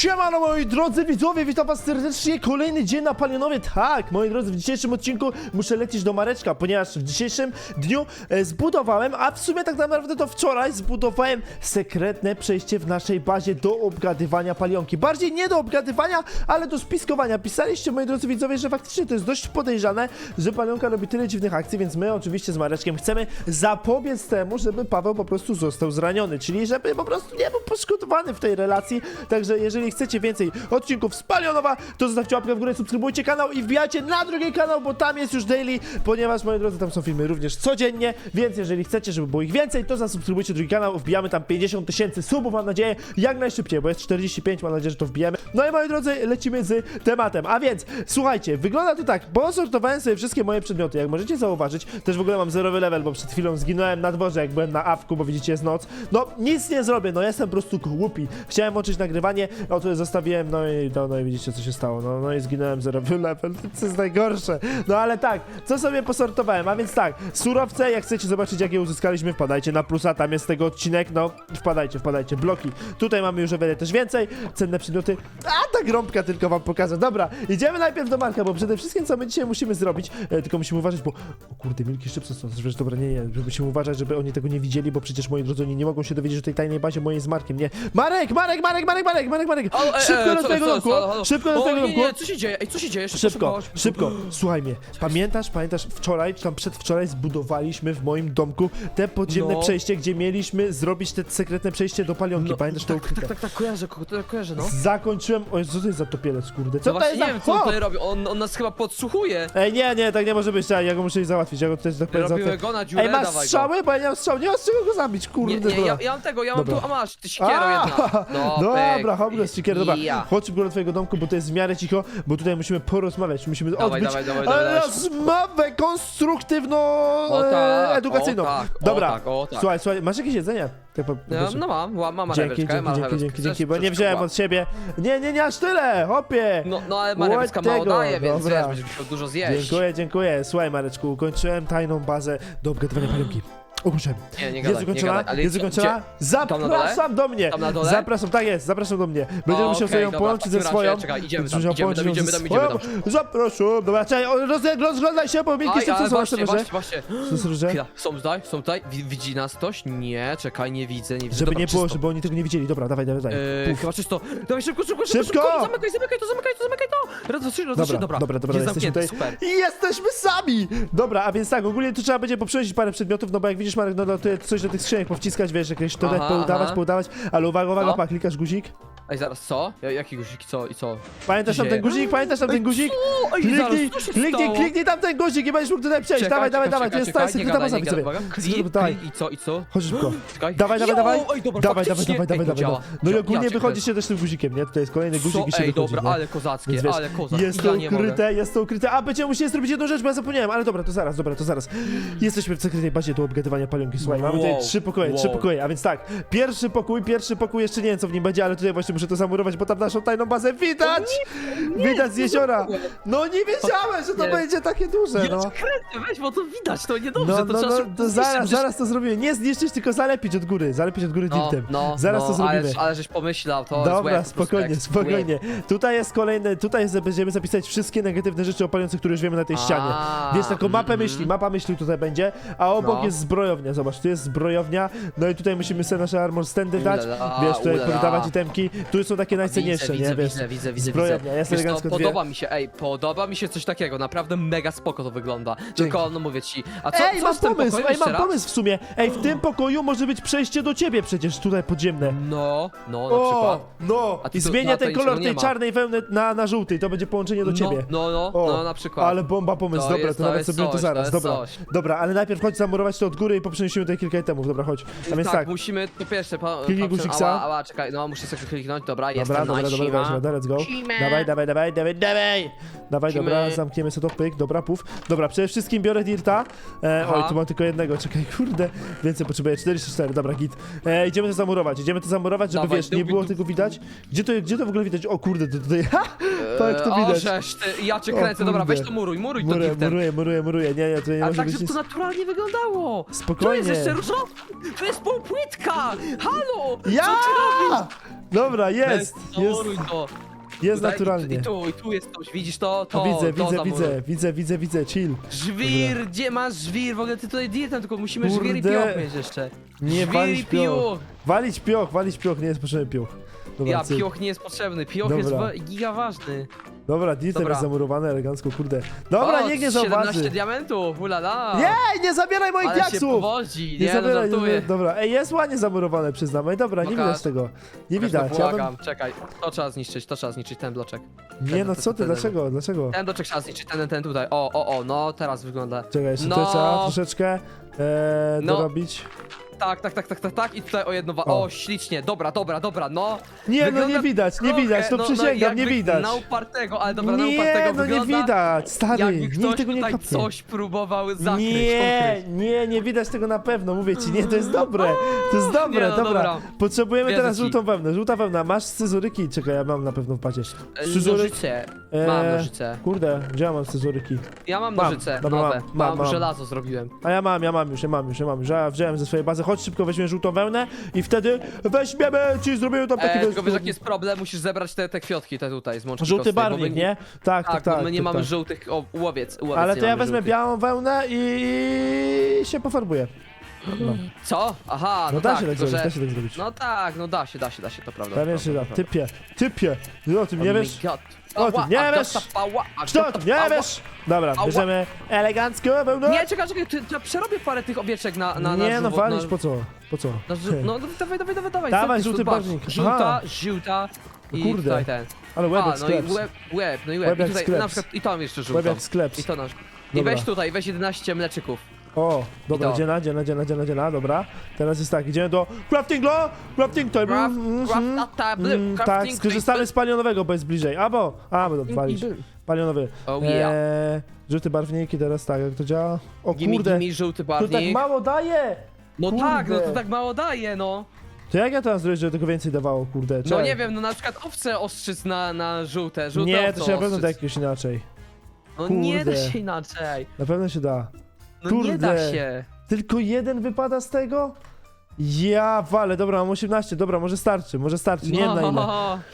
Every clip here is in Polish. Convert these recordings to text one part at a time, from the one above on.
Siemano moi drodzy widzowie, witam was serdecznie, kolejny dzień na Palionowie, tak, moi drodzy, w dzisiejszym odcinku muszę lecieć do Mareczka, ponieważ w dzisiejszym dniu e, zbudowałem, a w sumie tak naprawdę to wczoraj zbudowałem sekretne przejście w naszej bazie do obgadywania palionki, bardziej nie do obgadywania, ale do spiskowania, pisaliście moi drodzy widzowie, że faktycznie to jest dość podejrzane, że palionka robi tyle dziwnych akcji, więc my oczywiście z Mareczkiem chcemy zapobiec temu, żeby Paweł po prostu został zraniony, czyli żeby po prostu nie był poszkodowany w tej relacji, także jeżeli chcecie więcej odcinków z Palionowa, to zostawcie łapkę w górę, subskrybujcie kanał i wbijajcie na drugi kanał, bo tam jest już daily, ponieważ moi drodzy, tam są filmy również codziennie, więc jeżeli chcecie, żeby było ich więcej, to zasubskrybujcie drugi kanał, wbijamy tam 50 tysięcy subów, mam nadzieję, jak najszybciej, bo jest 45, mam nadzieję, że to wbijemy. No i moi drodzy, lecimy z tematem, a więc, słuchajcie, wygląda to tak, posortowałem sobie wszystkie moje przedmioty, jak możecie zauważyć, też w ogóle mam zerowy level, bo przed chwilą zginąłem na dworze, jak byłem na awku, bo widzicie, jest noc. No, nic nie zrobię, no jestem po prostu głupi. Chciałem włączyć nagrywanie, to zostawiłem, no i, no, no i widzicie, co się stało, no, no i zginąłem zerowy level, to jest najgorsze. No ale tak, co sobie posortowałem, a więc tak, surowce, jak chcecie zobaczyć, jak je uzyskaliśmy, wpadajcie na plusa, tam jest tego odcinek, no, wpadajcie, wpadajcie, bloki. Tutaj mamy już o wiele też więcej, cenne przedmioty, a ta grąbka tylko wam pokażę. Dobra, idziemy najpierw do Marka, bo przede wszystkim, co my dzisiaj musimy zrobić, e, tylko musimy uważać, bo, o kurde, Milki Szybce są, wiesz, dobra, nie, nie, musimy uważać, żeby oni tego nie widzieli, bo przecież, moi drodzy, oni nie mogą się dowiedzieć o tej tajnej bazie mojej z Markiem, nie. Marek, Marek, Marek, Marek, Marek, Marek, Marek, E, szybko e, do co- twojego co- domku, co- halo? szybko do O, twojego nie, domku. nie, co się dzieje? Ej, co się dzieje? Szybko, szybko, słuchaj mnie. Pamiętasz, pamiętasz, wczoraj, czy tam przedwczoraj zbudowaliśmy w moim domku te podziemne No. przejście, gdzie mieliśmy zrobić te sekretne przejście do palionki. No, Pamiętasz to tak, ukryte? tak, tak, tak, kojarzę, ko- tak, kojarzę, no. Zakończyłem. O co to jest za topielec, kurde? Co No to właśnie jest nie za wiem, co on chłop? tutaj robi, on, on nas chyba podsłuchuje. Ej, nie, nie, tak nie może być, ja go muszę załatwić, ja go że tak powiem, Robimy załatwię. go na dziurę, Ej, masz dawaj strzały? Bo ja nie mam strzał, nie mam z czego go zabić, go. kurde. Nie, nie, dobra. ja, ja mam tego, ja mam Dobra. tu, a masz, ty sikiero A, jedna. No, Dobra, pyk. Sticker, dobra. Ja. Do twojego domku, bo to jest w miarę cicho, bo tutaj musimy porozmawiać, musimy Dawaj, odbyć dawaj, dawaj, dawaj, dawaj. rozmowę konstruktywno O tak, e, edukacyjną. o tak, o Dobra, tak, o tak. słuchaj, słuchaj, masz jakieś jedzenie? Tak po, No, no mam, ła- mam Dzięki, marcheweczkę, dzięki, dzięki, marcheweczkę. dzięki, dzięki, bo nie troszeczkę wziąłem od siebie. Nie, nie, nie, aż tyle, hopie. No, no ale marcheweczka mało daje, więc dobra. wiesz, będziesz musiał dużo zjeść. Dziękuję, dziękuję. Słuchaj, Mareczku, ukończyłem tajną bazę do obgadywania palionki. Ukończyłem. Nie, nie Jest gadaj, nie ukończona? gadaj, ale Jest co- ukończona? gdzie- Tam na dole? Zapraszam do mnie! Tam na dole? Zapraszam, tak jest, zapraszam do mnie. Będziemy O, musiał okej, sobie ją dobra, połączyć w ze takim swoją. razie, czekaj, idziemy tam, idziemy połączyć tam, ją idziemy tam, idziemy swoją. Zapraszam, dobra, czekaj, o, roz, rozglądaj się, bo Aj, są ale są na właśnie, serwerze. właśnie, właśnie. Co? Chwila, są tutaj, są tutaj, Wi- widzi nas ktoś? Nie, czekaj, nie widzę, nie widzę. Żeby Dobra, nie było, czysto. żeby oni tego nie widzieli. Dobra, dawaj, dawaj, dawaj. Eee, Puf. chyba czysto. Dawaj szybko, szybko, szybko, Szybko! szybko. Zamykaj, zamykaj to, zamykaj to, zamykaj to. Raz, dwa, trzy, raz, dwa, trzy, Dobra, dobra. dobra, dobra, Jest jesteśmy zamknięty, tutaj. super. I jesteśmy sami! Dobra, a więc tak, ogólnie tu trzeba będzie poprzynosić parę przedmiotów, no bo jak widzisz, Marek, no, no coś do tych skrzynek powciskać, wiesz, jakieś to Aha, poudawać, aha. poudawać, ale uwaga, uwaga, No. pa, klikasz guzik. Ej, zaraz, co? Ja- Jaki guzik, co i co? Pamiętasz tam ten guzik? Pamiętasz tam ten guzik? co? Ej, Kliknij, co się kliknij, stało? kliknij tam ten guzik i będziesz mógł tutaj przejść. Czekaj, dawaj, dawaj, czekaj, dawaj, to czekaj, jest ta czekaj, sekretna nie baza, gadaj, nie widzowie. gadaj, uwaga. Klik, Dawaj, klik i co, i co? chodź szybko. Czekaj. Dawaj, dawaj, Jo, dawaj. Ej, dobra, Dawaj, dawaj, faktycznie. dawaj, dawaj, Ej, to dawaj. działa. No i Ja ogólnie cię wychodzi kręcę. się też tym guzikiem, nie? Tutaj jest kolejny guzik Co? i się Ej, wychodzi, dobra, nie? ale kozackie, Więc wiesz, ale kozak. Jest ja to nie mogę. ukryte, jest to ukryte. A będziemy musieli zrobić jedną rzecz, bo ja zapomniałem, ale dobra, to zaraz, dobra, to zaraz. Jesteśmy w sekretnej bazie do obgadywania palionki. Słuchaj, mamy tutaj Wow, trzy pokoje, trzy wow. pokoje, a więc tak, pierwszy pokój, pierwszy pokój, jeszcze nie wiem co w nim będzie, ale tutaj właśnie muszę to zamurować, bo tam naszą tajną bazę widać! Widać z jeziora! No nie wiedziałem, że to Nie. będzie takie duże, Ja no. cię kręcę, weź, bo to widać, to niedobrze, No, to no, trzeba no, szybko to zniszczyć, zaraz, przecież- zaraz to zrobimy. Nie zniszczyć, tylko zalepić od góry, zalepić od góry No, dirtem. no, Zaraz no, to zrobimy. Ale, ale żeś pomyślał, to jest Dobra, łeb, po prostu spokojnie, jak spokojnie. Tutaj jest kolejny, tutaj jest, będziemy zapisać wszystkie negatywne rzeczy o które już wiemy na tej A, ścianie. Więc taką mapę mhm. myśli, mapa myśli tutaj będzie, a obok No. jest zbrojownia, zobacz, tu jest zbrojownia, no i tutaj musimy sobie nasze armor standy dać, Ulala, wiesz, tutaj ulala. poddawać itemki, tu są takie najcenniejsze, widzę, nie, wiesz. Widzę, widzę, widzę, widzę. jest Wiesz dwie. podoba mi się, ej, podoba mi się coś takiego, naprawdę mega spoko to wygląda. Tylko, no mówię ci, a co, Ej, co mam z tym pomysł, pokojem ej, mam raz? pomysł w sumie. Ej, w tym pokoju może być przejście do ciebie przecież, tutaj podziemne. No, no, na O, przykład. no! I no, to ten kolor tej czarnej wełny na, na żółty, to będzie połączenie do ciebie. No, no, no, no, na przykład. Ale bomba pomysł, To dobra, jest- to to nawet sobie to zaraz, to dobra. coś. Dobra, ale najpierw chodź zamurować to od góry i poprzenosimy tutaj kilka itemów, dobra, chodź. A więc tak, musimy, po pierwsze, Kliknij guzik, ała, czekaj, no, muszę sobie kliknąć, dobra, jest dobra, to dobra, nice, dobra, dobra, siema. dobra, let's go. Dawaj, dawaj, dawaj, dawaj, dawaj! Dawaj, dobra, zamkniemy sobie to, pyk, dobra, puf. Dobra, przede wszystkim biorę dirta. E, Aha. oj, tu mam tylko jednego, czekaj, kurde. Więcej potrzebuję, 44, dobra, git. E, idziemy to zamurować, idziemy to zamurować, żeby, Dawaj, wiesz, nie było dubi, tego widać. Gdzie to, gdzie to w ogóle widać? O kurde, to tutaj, ha! Tak, to widać. O, żeż, ty, ja cię O kręcę, dobra, weź to muruj, muruj to Muruję, driftem. muruję, muruję, muruję, nie, nie, to nie A może tak, być żeby nic. to naturalnie wyglądało. To Spokojnie. jest jeszcze różowy. To jest półpłytka. Halo! Ja! Co ty robisz? Dobra, jest, jest, Zamuruj to. jest Tutaj, naturalnie. I tu, i tu jest coś, widzisz to? To, O, widzę, to widzę, zamuruj. widzę, widzę, widzę, widzę, chill. Żwir, gdzie masz żwir? W ogóle ty tutaj dietem, tylko musimy żwir i Kurde. pioch mieć jeszcze. Nie żwir walić i pioch. pioch. Walić pioch, walić pioch, nie jest potrzebny pioch. Dobra, Ja, cyk. pioch nie jest potrzebny, pioch jest Dobra. wa- giga ważny. Dobra, Dobra. jest zamurowany elegancko, kurde. Dobra, o, niech nie 17 zauważy. diamentów, ulala. Nie, nie zabieraj moich Ale się diaksów! powodzi, Nie no zabieraj, żartuję. dobra. Ej, jest ładnie zamurowane, przyznam. Ej, dobra, nie Pokaż. widać tego. Nie no widać. Ja bym... błagam, czekaj, to trzeba zniszczyć, to trzeba zniszczyć, ten bloczek. Nie, no co ty, dlaczego, dlaczego? Ten bloczek trzeba zniszczyć, ten, ten tutaj, o, o, o, no teraz wygląda. Czekaj, jeszcze No. trzeba troszeczkę e, No. dorobić. Tak, tak, tak, tak, tak, tak i tutaj o jedno, wa- O. o, ślicznie, dobra, dobra, dobra, no. Nie, no Wygląda nie widać, nie trochę, widać, to no, przysięgam, no, nie jakby widać. Na upartego, ale dobra, na upartego Nie, no nie wygląda, widać, stary, Jakby nikt ktoś tego nie tutaj kapnie. coś próbował zakryć, Nie, ukryć. nie, nie widać tego na pewno, mówię ci, nie, to jest dobre, to jest dobre, no dobra. dobra. Potrzebujemy Wierzę teraz ci. żółtą wełnę, żółta wełna, masz scyzoryki? Czekaj, ja mam na pewno w pacie. E, Scyzoryk, Nożyce, mam nożyce. Kurde, gdzie ja mam scyzoryki? Ja mam mam, nożyce, dobra, nowe, mam, mam, mam, mam. żelazo zrobiłem. A ja mam, ja mam już, ja mam już, ja mam już, ja wziąłem ze swojej bazy, chodź szybko weźmiemy żółtą wełnę i wtedy weźmiemy ci, zrobimy tam taki... E, tylko wiesz jaki jest problem, musisz zebrać te, te kwiotki te tutaj z mączki Żółty kostnej, bo barwnik, my- nie? Tak, tak, Tak, tak. bo my nie tak, mamy tak. żółtych, o, łowiec, łowiec Ale nie to ja mamy wezmę żółtych. białą wełnę i się pofarbuję. No, Co? Aha, no, no da tak, się tak tylko zrobić, że... da się tak zrobić. No tak, no da się, da się, da się, to prawda. Pewnie się da. Typie, typie. Ty o tym nie Oh my wiesz? O tym nie wiesz? Czy o gata tym nie wiesz? Dobra, Ała. bierzemy elegancko wełnę. Nie, czekaj, czekaj, ty, to przerobię parę tych owieczek na, na, na Nie, no żółwo- walić, na, po co? Po co? na żół- No no, dawaj, dawaj, dawaj, dawaj. Dawaj, zepnij żółty barwnik. Żółta, Aha. żółta i Kurde. tutaj ten. Ale A, łebek no i łeb, łeb, no i łeb. Łeb I jak tutaj skleps. na przykład, i tam jeszcze żółto. Łebek skleps. I to nasz. I Dobra. weź tutaj, weź 11 mleczyków. O, dobra, to. dziena, dziena, dziena, dziena, dziena, dobra. Teraz jest tak, idziemy do crafting law, crafting table. Craft, mhm, craft table, mm, tak, crafting skorzystamy z palionowego, bo jest bliżej. Albo, a, będą walić. Palionowy. Oh yeah. Eee, żółty barwnik i teraz tak, jak to działa? O Gimme, kurde, gimme żółty to tak barwnik. mało daje! No tak, no to kurde. tak mało daje, no. To jak ja teraz zrobić, żeby tego więcej dawało, kurde? No Czekaj. nie wiem, no na przykład owce ostrzyc na, na żółte, żółte Nie, owce to się na pewno ostrzyc. da jakoś inaczej. No nie da kurde. się inaczej. Na pewno się da. No nie da Kurde. się. Tylko jeden wypada z tego? Ja wale, dobra, mam 18, dobra, może starczy, może starczy, nie wiem na ile.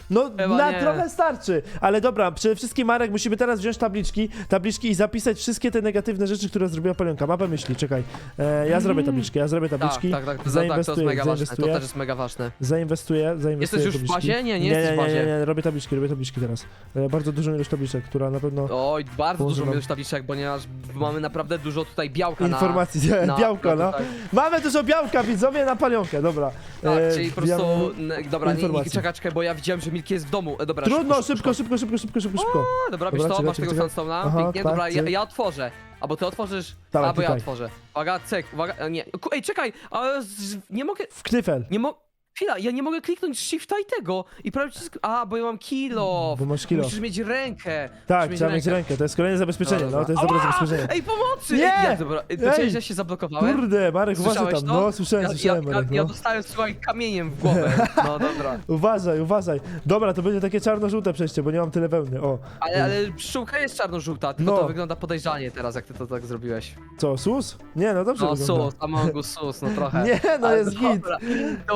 No, Chyba na nie. trochę starczy, ale dobra, przede wszystkim Marek, musimy teraz wziąć tabliczki, tabliczki i zapisać wszystkie te negatywne rzeczy, które zrobiła Palionka. Mapę myśli, czekaj. E, ja zrobię tabliczki, ja zrobię Tak, tabliczki. tak, tak, to, tak, to jest zainwestuję, mega ważne, to zainwestuję. też jest mega ważne. Zainwestuję, zainwestuję Jesteś już w tabliczki. bazie? Nie, nie nie, jesteś nie, w bazie. nie, nie, robię tabliczki, robię tabliczki teraz. E, bardzo dużą ilość tabliczek, która na pewno... Oj, bardzo Boże, dużo mam- miałeś tabliczek, ponieważ mamy naprawdę dużo tutaj białka Informacji, na... na białka, no. tutaj. Mamy dużo białka, widzowie, na palionkę, dobra. Tak, E, czyli po wbijamy- prostu, n- dobra, nie, nie, informacji. czekaj, czekaj, bo ja widziałem, że Milki jest w domu. E, Dobra, Trudno, szybko, szybko, szybko, szybko, szybko, szybko. A, Dobra, bierz Dobra, to, czekaj, masz tego czekaj. sandstone'a, Aha, pięknie, tak, dobra, ja, cyk. ja otworzę. Albo ty otworzysz, Dawaj, albo ja otworzę. Uwaga, cyk, uwaga, e, nie, Ku- ej, czekaj, ale z, nie mogę, W knyfel, nie mogę, chwila, ja nie mogę kliknąć shifta i tego, i prawie przycisk, a, bo ja mam kilo. bo masz kilo. Musisz mieć rękę. Tak, Musisz trzeba mieć rękę, to jest kolejne zabezpieczenie, Dobra, no, to jest dobre Ała! zabezpieczenie. Ej, pomocy! Nie! Ja, dobra, Ej! Ej! że się zablokowałem? Kurde, Marek, uważaj Słyszałeś tam, to? no, słyszałem, ja, słyszałem, ja, Marek, ja, no. dostałem, słuchaj, kamieniem w głowę. No dobra. Uważaj, uważaj. Dobra, to będzie takie czarno-żółte przejście, bo nie mam tyle wełny, o. Ale, ale pszczółka jest czarno-żółta, tylko No. to wygląda podejrzanie teraz, jak ty to tak zrobiłeś. Co, sus? Nie, no dobrze No wygląda. sus, Amongu sus, no trochę. Nie, no Ale jest git.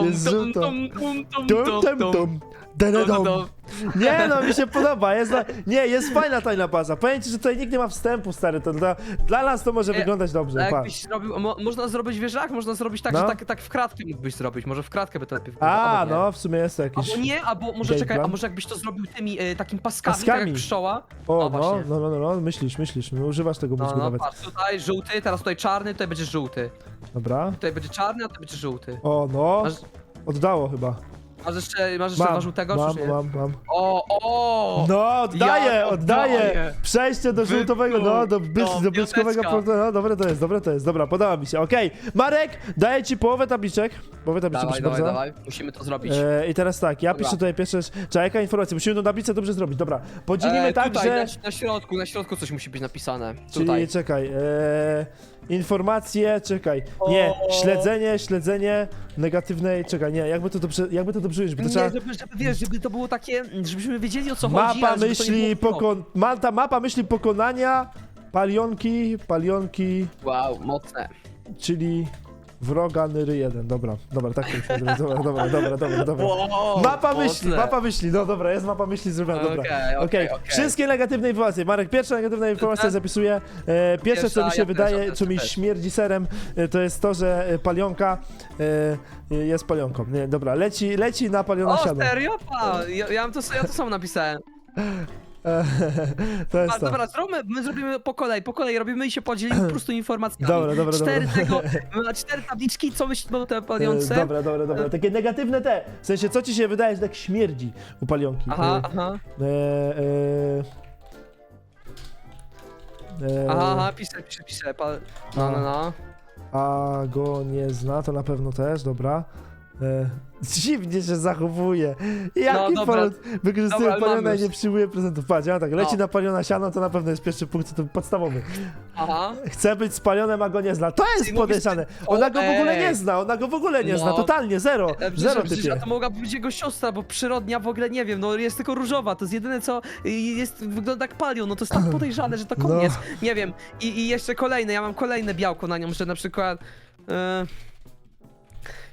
Jest żółto. tum, tum, tum, Tum, tum, tum, tum. tum. Dededom. Tum, Nie, no mi się podoba, jest na... nie, jest fajna tajna baza. Powiem ci, że tutaj nikt nie ma wstępu, stary, to dla, dla nas to może Nie, wyglądać A dobrze, patrz. jakbyś zrobił, mo, można zrobić wieżak, można zrobić tak, No. że tak, tak w kratkę mógłbyś zrobić, może w kratkę by to lepiej A, no, w sumie jest jakiś... Albo nie, albo może Game czekaj, a plan. może jakbyś to zrobił tymi e, takim paskami, tak Paskami. jak pszczoła. O, O, no, właśnie. no, no, no, no, myślisz, myślisz, no, używasz tego No, mózgu no, nawet. patrz, tutaj żółty, teraz tutaj czarny, tutaj będzie żółty. Dobra. Tutaj będzie czarny, a tutaj będzie żółty. O, no, Masz, oddało chyba. masz jeszcze, masz jeszcze Mam, żółtego, mam, czy nie? mam, mam. O, o! No, oddaję, Ja oddaję! oddaję. Przejście do żółtowego, no, do, bys, no, do piąteczka. portu, no, dobre to jest, dobre to jest, dobra, podoba mi się, okej. Marek, daję ci połowę tabliczek, połowę tabliczek, Dawaj, proszę dawaj, bardzo. dawaj, musimy to zrobić. E, I teraz tak, ja Dobra. piszę tutaj pierwsze, czekaj, jaka informacja, musimy tą tablicę dobrze zrobić, dobra. Podzielimy E, tak, tutaj, że... na, na środku, na środku coś musi być napisane. Czyli Tutaj. czekaj, e, informacje, czekaj, nie, O. śledzenie, śledzenie negatywnej, czekaj, nie, jakby to dobrze, jakby to dobrze ująć, bo to Nie, trzeba... żeby, żeby, wiesz, żeby to było takie, żebyśmy wiedzieli o co chodzi, Mapa ale żeby to nie myśli, było- pokon... Malta, mapa myśli pokonania, palionki, palionki, Wow, mocne. czyli Wroga Nyry 1, dobra, dobra, tak to zrobić, dobra, dobra, dobra, dobra, dobra. Wow, Mapa myśli, mocne. mapa myśli, no dobra, jest mapa myśli zrobiona, dobra. Okej, Okej, okej, okej. wszystkie negatywne informacje. Marek, pierwsza negatywna informacja Tak. zapisuję. E, pierwsze, co Pierwsza, mi się ja też, wydaje, ja też, co mi też. śmierdzi serem, e, to jest to, że e, palionka e, jest palionką. Nie, dobra, leci, leci na paliona O, siano. serio? Pa, ja, ja, mam to, ja to samo napisałem. E, to jest A, to. dobra, zróbmy, my zrobimy po kolei, po kolei robimy i się podzielimy po prostu informacjami. Dobra, dobra, cztery dobra. Tego, mamy cztery tabliczki, co myślimy o tej E, palionce? Dobra, dobra, dobra. Takie negatywne te. W sensie, co ci się wydaje, że tak śmierdzi u palionki? Aha, E, aha, e, e, e, aha, aha, piszę, piszę, piszę, pa... no, no, no. A go nie zna, to na pewno też, dobra. E, dziwnie się zachowuje. Jaki No, powód? Wykorzystuje Dobra, paliona i nie przyjmuje prezentów. Patrz, ja tak, leci No. na paliona siano, to na pewno jest pierwszy punkt, to podstawowy. Aha. Chce być spalionem, a go nie zna. To jest podejrzane. Ona go w ogóle nie zna, ona go w ogóle nie No. zna, totalnie, zero. E, Zero Przecież, przecież typie. to mogła być jego siostra, bo przyrodnia w ogóle nie wiem, no jest tylko różowa, to jest jedyne co jest, wygląda jak palion, no to jest tak podejrzane, że to No. koniec, nie wiem. I, I jeszcze kolejne, ja mam kolejne białko na nią, że na przykład e,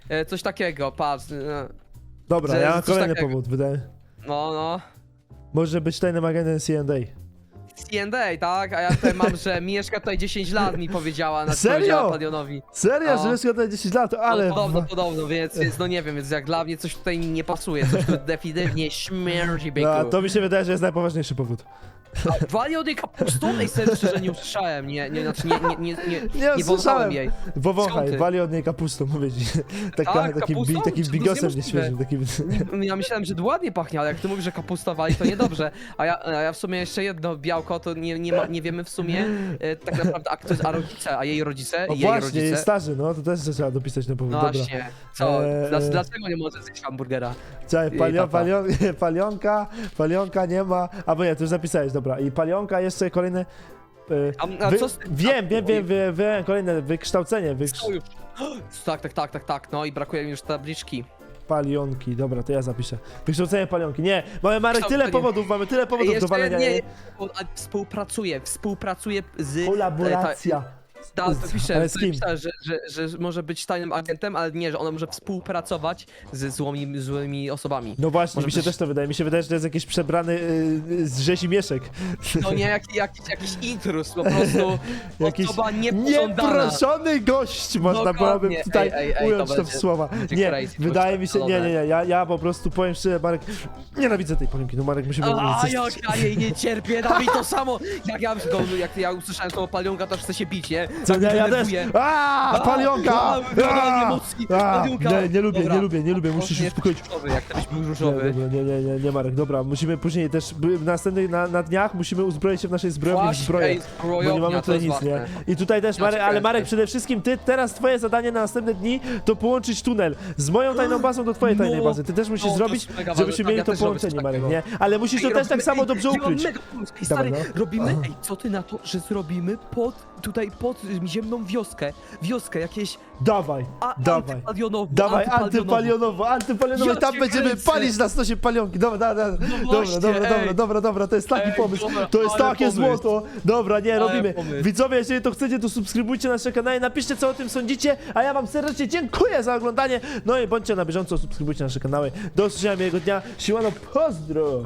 e, coś takiego, patrz, e, Dobra, że ja mam coś kolejny takiego. powód, wydaje. no no. Może być tajnym agentem C&A. C&A, tak? A ja tutaj mam, że mieszka tutaj 10 lat mi powiedziała, na Serio? powiedziała Palionowi. Serio, No. że jest tutaj 10 lat, ale... Ale podobno, podobno, więc, więc no nie wiem, więc jak dla mnie coś tutaj nie pasuje, coś tu definitywnie śmierdzi, byku. No, to mi się wydaje, że jest najpoważniejszy powód. Wali od jej kapustą? Ej, serio, szczerze nie usłyszałem, nie, nie, znaczy nie, nie, nie, nie, Nie nie usłyszałem. wąchałem jej. Skąd ty? wali od niej kapustą, mówię ci. Taka, Tak, takim, kapustą? bi, takim Czy to bigosem jest nieświeżym. Takim... Ja myślałem, że ładnie pachnie, ale jak ty mówisz, że kapusta wali, to niedobrze. A ja, a ja w sumie jeszcze jedno białko, to nie, nie, ma, nie wiemy w sumie e, tak naprawdę, a kto jest, a rodzice, a jej rodzice, O jej właśnie, rodzice. starzy, no to też trzeba dopisać na powód. No Dobra. właśnie, co? Eee, eee. Dlaczego nie może zjeść hamburgera? Palio, tata. palion, palionka, palionka nie ma. A bo nie, to już zapisałeś, dobra. I palionka jeszcze kolejny. y, A, a wy- co z tym? Wiem, wiem, wiem, wiem, wiem, kolejne wykształcenie, wykrz... Już? Tak, tak, tak, tak, tak, no i brakuje mi już tabliczki. palionki. Dobra, to ja zapiszę. Wykształcenie palionki. Nie, mamy Marek tyle Kształcenie. powodów, mamy tyle powodów do Jeszcze walenia. nie, jej. a współpracuję, współpracuję z... Kolaboracja. Tak, to pisze, Ale z kim? pisze że, że, że może być tajnym agentem, ale nie, że ona może współpracować ze złymi, złymi osobami. No właśnie, Może mi się być- też to wydaje. Mi się wydaje, że to jest jakiś przebrany y, z rzezimieszek. To nie jak, jakiś, jakiś intrus, po prostu Jakiś osoba niepożądana. Nieproszony gość, można Dokładnie. byłoby tutaj Ej, ej, ej, ująć to to w będzie- słowa. będzie Nie, crazy, wydaje mi się, nie, nie, nie, ja, ja po prostu powiem szczerze, Marek, nienawidzę tej palionki, no Marek, musimy A coś... jak ja jej nie cierpię, Dawid to samo! Jak ja, jak ja usłyszałem słowo palionka, to aż chcę się bić, nie? Co, Tak ja, mnie ja też, denerwuje. a, palionka! Nie, nie lubię, nie lubię, nie lubię, muszę się uspokoić. różowy, Jak ktoś był Nie, różowy. dobra, nie, nie, nie, nie, Marek, dobra, musimy później też, by- w następnych, na, na dniach musimy uzbroić się w naszej zbrojowni w Właśnie, zbroję. ej, Bo nie zbrojownia, mamy to tutaj jest nic, nie? ważne. I tutaj też, Marek, ale. Marek, przede wszystkim ty, teraz twoje zadanie na następne dni to połączyć tunel z moją tajną bazą do twojej tajnej No, bazy. Ty też musisz no, to zrobić, jest mega ważne. żebyśmy Tak, mieli ja to też robię coś połączenie, Marek, takiego. nie? Ale musisz to też tak robimy- samo dobrze ukryć. pomysł. Ej, Stary, no. robimy, ej, co ty na to, że zrobimy pod, tutaj pod ziemną wioskę, wioskę, jakieś Dawaj, a, dawaj. antypalionowo, Dawaj, antypalionowo. antypalionowo, Ja i tam cię będziemy kręcę. palić na stosie palionki. Dobra, dobra, dobra, dobra, właśnie, dobra, dobra, ej. dobra, dobra, to jest taki Ej, pomysł. dobra, To jest ale takie pomysł. złoto. Dobra, nie, robimy. pomysł. Widzowie, jeżeli to chcecie, to subskrybujcie nasze kanały, napiszcie co o tym sądzicie, a ja wam serdecznie dziękuję za oglądanie. No i bądźcie na bieżąco, subskrybujcie nasze kanały. Do usłyszenia miłego dnia. Siłano, pozdro!